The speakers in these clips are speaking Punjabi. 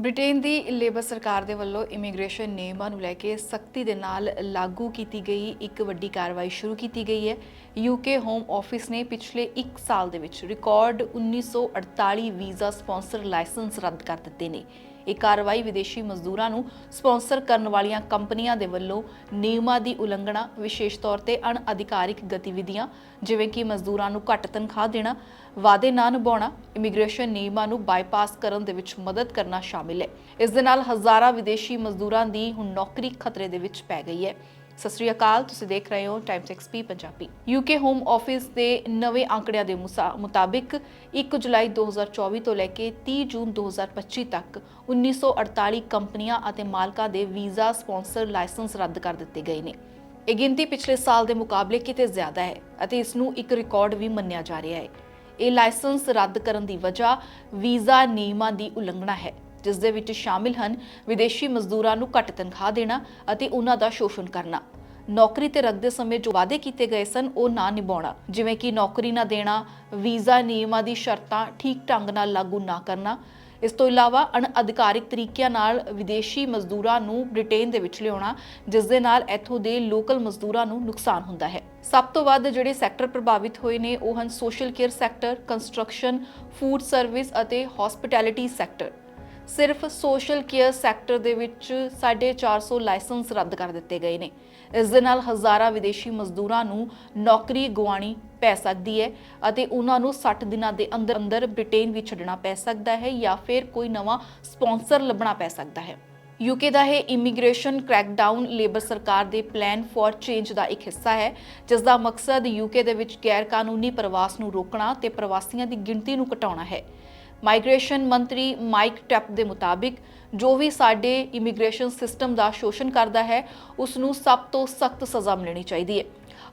ਬ੍ਰਿਟੇਨ ਦੀ ਲੇਬਰ ਸਰਕਾਰ ਦੇ ਵੱਲੋਂ ਇਮੀਗ੍ਰੇਸ਼ਨ ਨਿਯਮਾਂ ਨੂੰ ਲੈ ਕੇ ਸਖਤੀ ਦੇ ਨਾਲ ਲਾਗੂ ਕੀਤੀ ਗਈ, ਇੱਕ ਵੱਡੀ ਕਾਰਵਾਈ ਸ਼ੁਰੂ ਕੀਤੀ ਗਈ ਹੈ। ਯੂਕੇ ਹੋਮ ਆਫਿਸ ਨੇ ਪਿਛਲੇ 1 ਸਾਲ ਦੇ ਵਿੱਚ ਰਿਕਾਰਡ 1948 ਵੀਜ਼ਾ ਸਪਾਂਸਰ ਲਾਇਸੈਂਸ ਰੱਦ ਕਰ ਦਿੱਤੇ ਨੇ। ਇਹ ਕਾਰਵਾਈ ਵਿਦੇਸ਼ੀ ਮਜ਼ਦੂਰਾਂ ਨੂੰ ਸਪਾਂਸਰ ਕਰਨ ਵਾਲੀਆਂ ਕੰਪਨੀਆਂ ਦੇ ਵੱਲੋਂ ਨਿਯਮਾਂ ਦੀ ਉਲੰਘਣਾ, ਵਿਸ਼ੇਸ਼ ਤੌਰ ਤੇ ਅਣਅਧਿਕਾਰਿਕ ਗਤੀਵਿਧੀਆਂ, ਜਿਵੇਂ ਕਿ ਮਜ਼ਦੂਰਾਂ ਨੂੰ ਘੱਟ ਤਨਖਾਹ ਦੇਣਾ, ਵਾਅਦੇ ਨਾ ਨਿਭਾਉਣਾ, ਇਮੀਗ੍ਰੇਸ਼ਨ ਨਿਯਮਾਂ ਨੂੰ ਬਾਈਪਾਸ ਕਰਨ ਦੇ ਵਿੱਚ ਮਦਦ ਕਰਨਾ ਸ਼ਾਮਿਲ ਹੈ। ਇਸ ਦੇ ਨਾਲ ਹਜ਼ਾਰਾਂ ਵਿਦੇਸ਼ੀ ਮਜ਼ਦੂਰਾਂ ਦੀ ਹੁਣ ਨੌਕਰੀ ਖਤਰੇ ਦੇ ਵਿੱਚ ਪੈ ਗਈ ਹੈ। ਸਤਿ ਸ੍ਰੀ ਅਕਾਲ, ਤੁਸੀਂ ਦੇਖ ਰਹੇ ਹੋ Times XP Punjabi. UK home office ਦੇ ਨਵੇਂ ਅੰਕੜਿਆਂ ਦੇ ਮੁਤਾਬਿਕ 1 ਜੁਲਾਈ 2024 ਤੋਂ ਲੈ ਕੇ 30 ਜੂਨ 2025 ਤੱਕ 1948 ਕੰਪਨੀਆਂ ਅਤੇ ਮਾਲਕਾਂ ਦੇ ਵੀਜ਼ਾ, ਸਪਾਂਸਰ, ਲਾਇਸੈਂਸ ਰੱਦ ਕਰ ਦਿੱਤੇ ਗਏ ਨੇ। ਇਹ ਗਿਣਤੀ ਪਿਛਲੇ ਸਾਲ ਦੇ ਮੁਕਾਬਲੇ ਕਿਤੇ ਜ਼ਿਆਦਾ ਹੈ ਅਤੇ ਇਸ ਨੂੰ ਇੱਕ ਰਿਕਾਰਡ ਵੀ ਮੰਨਿਆ ਜਾ ਰਿਹਾ ਹੈ। ਇਹ ਲਾਇਸੈਂਸ ਰੱਦ ਕਰਨ ਦੀ ਵਜ੍ਹਾ ਵੀਜ਼ਾ ਨਿਯਮਾਂ ਦੀ ਉਲੰਘਣਾ ਹੈ। ਜਿਸ ਦੇ ਵਿੱਚ ਸ਼ਾਮਿਲ ਹਨ ਵਿਦੇਸ਼ੀ ਮਜ਼ਦੂਰਾਂ ਨੂੰ ਘੱਟ ਤਨਖਾਹ ਦੇਣਾ ਅਤੇ ਉਹਨਾਂ ਦਾ ਸ਼ੋਸ਼ਣ ਕਰਨਾ। ਨੌਕਰੀ ਤੇ ਰੱਖਦੇ ਸਮੇਂ ਜੋ ਵਾਅਦੇ ਕੀਤੇ ਗਏ ਸਨ, ਉਹ ਨਾ ਨਿਭਾਉਣਾ, ਜਿਵੇਂ ਕਿ ਨੌਕਰੀ ਨਾ ਦੇਣਾ, ਵੀਜ਼ਾ, ਨਿਯਮਾਂ ਦੀ ਸ਼ਰਤਾਂ ਠੀਕ ਢੰਗ ਨਾਲ ਲਾਗੂ ਨਾ ਕਰਨਾ। ਇਸ ਤੋਂ ਇਲਾਵਾ ਅਣਅਧਿਕਾਰਿਕ ਤਰੀਕਿਆਂ ਨਾਲ ਵਿਦੇਸ਼ੀ ਮਜ਼ਦੂਰਾਂ ਨੂੰ ਬ੍ਰਿਟੇਨ ਦੇ ਵਿੱਚ ਲਿਆਉਣਾ, ਜਿਸ ਦੇ ਨਾਲ ਇੱਥੋਂ ਦੇ ਲੋਕਲ ਮਜ਼ਦੂਰਾਂ ਨੂੰ ਨੁਕਸਾਨ ਹੁੰਦਾ ਹੈ। ਸਭ ਤੋਂ ਵੱਧ ਜਿਹੜੇ ਸੈਕਟਰ ਪ੍ਰਭਾਵਿਤ ਹੋਏ ਨੇ, ਉਹ ਹਨ social care sector, construction, food service ਅਤੇ ਹਸਪਿਟੈਲਿਟੀ ਸੈਕਟਰ। ਸਿਰਫ ਸੋਸ਼ਲ ਕੇਅਰ ਸੈਕਟਰ ਦੇ ਵਿੱਚ 450 ਲਾਇਸੈਂਸ ਰੱਦ ਕਰ ਦਿੱਤੇ ਗਏ ਨੇ। ਇਸ ਦੇ ਨਾਲ ਹਜ਼ਾਰਾਂ ਵਿਦੇਸ਼ੀ ਮਜ਼ਦੂਰਾਂ ਨੂੰ ਨੌਕਰੀ ਗਵਾਣੀ ਪੈ ਸਕਦੀ ਹੈ ਅਤੇ ਉਹਨਾਂ ਨੂੰ 60 ਦਿਨਾਂ ਦੇ ਅੰਦਰ ਅੰਦਰ ਬ੍ਰਿਟੇਨ ਵੀ ਛੱਡਣਾ ਪੈ ਸਕਦਾ ਹੈ ਜਾਂ ਫਿਰ ਕੋਈ ਨਵਾਂ ਸਪਾਂਸਰ ਲੱਭਣਾ ਪੈ ਸਕਦਾ ਹੈ। ਯੂਕੇ ਦਾ ਇਹ ਇਮੀਗ੍ਰੇਸ਼ਨ ਕ੍ਰੈਕਡਾਊਨ ਲੇਬਰ ਸਰਕਾਰ ਦੇ ਪਲਾਨ ਫॉर ਚੇਂਜ ਦਾ ਇੱਕ ਹਿੱਸਾ ਹੈ, ਜਿਸ ਦਾ ਮਕਸਦ ਯੂਕੇ ਦੇ ਵਿੱਚ ਗੈਰ ਕਾਨੂੰਨੀ ਪ੍ਰਵਾਸ ਨੂੰ ਰੋਕਣਾ ਤੇ ਪ੍ਰਵਾਸੀਆਂ ਦੀ ਗਿਣਤੀ ਨੂੰ ਘਟਾਉਣਾ ਹੈ। ਮਾਈਗ੍ਰੇਸ਼ਨ ਮੰਤਰੀ ਮਾਈਕ ਟੈਪ ਦੇ ਮੁਤਾਬਿਕ ਜੋ ਵੀ ਸਾਡੇ ਇਮੀਗ੍ਰੇਸ਼ਨ ਸਿਸਟਮ ਦਾ ਸ਼ੋਸ਼ਣ ਕਰਦਾ ਹੈ ਉਸ ਨੂੰ ਸਭ ਤੋਂ ਸਖਤ ਸਜ਼ਾ ਮਿਲਣੀ ਚਾਹੀਦੀ ਹੈ।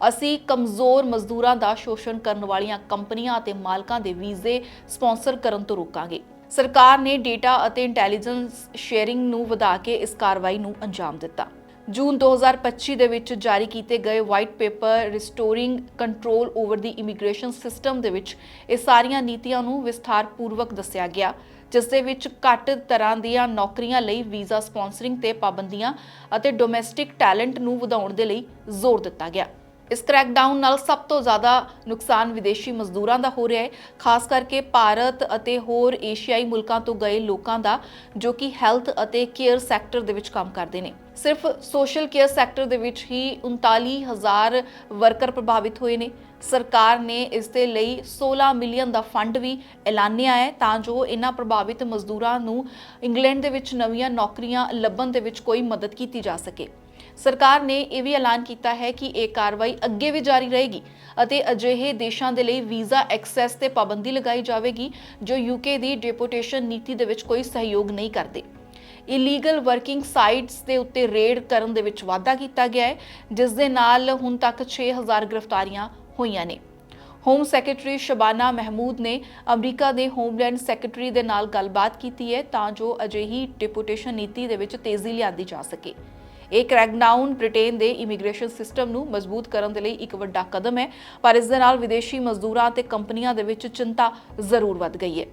ਅਸੀਂ ਕਮਜ਼ੋਰ ਮਜ਼ਦੂਰਾਂ ਦਾ ਸ਼ੋਸ਼ਣ ਕਰਨ ਵਾਲੀਆਂ ਕੰਪਨੀਆਂ ਅਤੇ ਮਾਲਕਾਂ ਦੇ ਵੀਜ਼ੇ ਸਪਾਂਸਰ ਕਰਨ ਤੋਂ ਰੋਕਾਂਗੇ। ਸਰਕਾਰ ਨੇ ਡੇਟਾ ਅਤੇ ਇੰਟੈਲੀਜੈਂਸ ਸ਼ੇਅਰਿੰਗ ਨੂੰ ਵਧਾ ਕੇ ਇਸ ਕਾਰਵਾਈ ਨੂੰ ਅੰਜਾਮ ਦਿੱਤਾ। ਜੂਨ 2025 ਦੇ ਵਿੱਚ ਜਾਰੀ ਕੀਤੇ ਗਏ white paper restoring control over ਦੀ ਇਮੀਗ੍ਰੇਸ਼ਨ ਸਿਸਟਮ ਦੇ ਵਿੱਚ ਇਹ ਸਾਰੀਆਂ ਨੀਤੀਆਂ ਨੂੰ ਵਿਸਥਾਰਪੂਰਵਕ ਦੱਸਿਆ ਗਿਆ, ਜਿਸ ਦੇ ਵਿੱਚ ਘੱਟ ਤਰ੍ਹਾਂ ਦੀਆਂ ਨੌਕਰੀਆਂ ਲਈ ਵੀਜ਼ਾ ਸਪਾਂਸਰਿੰਗ ਤੇ ਪਾਬੰਦੀਆਂ ਅਤੇ ਡੋਮੈਸਟਿਕ ਟੈਲੈਂਟ ਨੂੰ ਵਧਾਉਣ ਦੇ ਲਈ ਜ਼ੋਰ ਦਿੱਤਾ ਗਿਆ। ਇਸ ਕ੍ਰੈਕਡਾਊਨ ਨਾਲ ਸਭ ਤੋਂ ਜ਼ਿਆਦਾ ਨੁਕਸਾਨ ਵਿਦੇਸ਼ੀ ਮਜ਼ਦੂਰਾਂ ਦਾ ਹੋ ਰਿਹਾ ਹੈ, ਖਾਸ ਕਰਕੇ ਭਾਰਤ ਅਤੇ ਹੋਰ ਏਸ਼ੀਆਈ ਮੁਲਕਾਂ ਤੋਂ ਗਏ ਲੋਕਾਂ ਦਾ, ਜੋ ਕਿ ਹੈਲਥ ਅਤੇ ਕੇਅਰ ਸੈਕਟਰ ਦੇ ਵਿੱਚ ਕੰਮ ਕਰਦੇ ਨੇ। ਸਿਰਫ ਸੋਸ਼ਲ ਕੇਅਰ ਸੈਕਟਰ ਦੇ ਵਿੱਚ ਹੀ 39000 ਵਰਕਰ ਪ੍ਰਭਾਵਿਤ ਹੋਏ ਨੇ। ਸਰਕਾਰ ਨੇ ਇਸ ਦੇ ਲਈ 16 ਮਿਲੀਅਨ ਦਾ ਫੰਡ ਵੀ ਐਲਾਨਿਆ ਹੈ, ਤਾਂ ਜੋ ਇਹਨਾਂ ਪ੍ਰਭਾਵਿਤ ਮਜ਼ਦੂਰਾਂ ਨੂੰ ਇੰਗਲੈਂਡ ਦੇ ਵਿੱਚ ਨਵੀਆਂ ਨੌਕਰੀਆਂ ਲੱਭਣ ਦੇ ਵਿੱਚ ਕੋਈ ਮਦਦ ਕੀਤੀ ਜਾ ਸਕੇ। ਸਰਕਾਰ ਨੇ ਇਹ ਵੀ ਐਲਾਨ ਕੀਤਾ ਹੈ ਕਿ ਇਹ ਕਾਰਵਾਈ ਅੱਗੇ ਵੀ ਜਾਰੀ ਰਹੇਗੀ ਅਤੇ ਅਜਿਹੇ ਦੇਸ਼ਾਂ ਦੇ ਲਈ ਵੀਜ਼ਾ ਐਕਸੈਸ ਤੇ ਪਾਬੰਦੀ ਲਗਾਈ ਜਾਵੇਗੀ, ਜੋ ਯੂਕੇ ਦੀ ਡਿਪੋਰਟੇਸ਼ਨ ਨੀਤੀ ਦੇ ਵਿੱਚ ਕੋਈ ਸਹਿਯੋਗ ਨਹੀਂ ਕਰਦੇ। ਇਲੀਗਲ ਵਰਕਿੰਗ ਸਾਈਟਸ ਦੇ ਉੱਤੇ ਰੇਡ ਕਰਨ ਦੇ ਵਿੱਚ ਵਾਧਾ ਕੀਤਾ ਗਿਆ ਹੈ, ਜਿਸ ਦੇ ਨਾਲ ਹੁਣ ਤੱਕ 6000 ਗ੍ਰਿਫਤਾਰੀਆਂ ਹੋਈਆਂ ਨੇ। ਹੋਮ ਸੈਕਟਰੀ ਸ਼ਬਾਨਾ ਮਹਿਮੂਦ ਨੇ ਅਮਰੀਕਾ ਦੇ ਹੋਮਲੈਂਡ ਸੈਕਟਰੀ ਦੇ ਨਾਲ ਗੱਲਬਾਤ ਕੀਤੀ ਹੈ ਤਾਂ ਜੋ ਅਜਿਹੀ ਡਿਪੋਰਟੇਸ਼ਨ ਨੀਤੀ ਦੇ ਵਿੱਚ ਤੇਜ਼ੀ ਲਿਆਂਦੀ ਜਾ ਸਕੇ। ਇਹ ਕ੍ਰੈਕਡਾਊਨ ਬ੍ਰਿਟੇਨ ਦੇ ਇਮੀਗ੍ਰੇਸ਼ਨ ਸਿਸਟਮ ਨੂੰ ਮਜ਼ਬੂਤ ਕਰਨ ਦੇ ਲਈ ਇੱਕ ਵੱਡਾ ਕਦਮ ਹੈ, ਪਰ ਇਸ ਦੇ ਨਾਲ ਵਿਦੇਸ਼ੀ ਮਜ਼ਦੂਰਾਂ ਤੇ ਕੰਪਨੀਆਂ ਦੇ ਵਿੱਚ ਚਿੰਤਾ ਜ਼ਰੂਰ ਵੱਧ ਗਈ ਹੈ।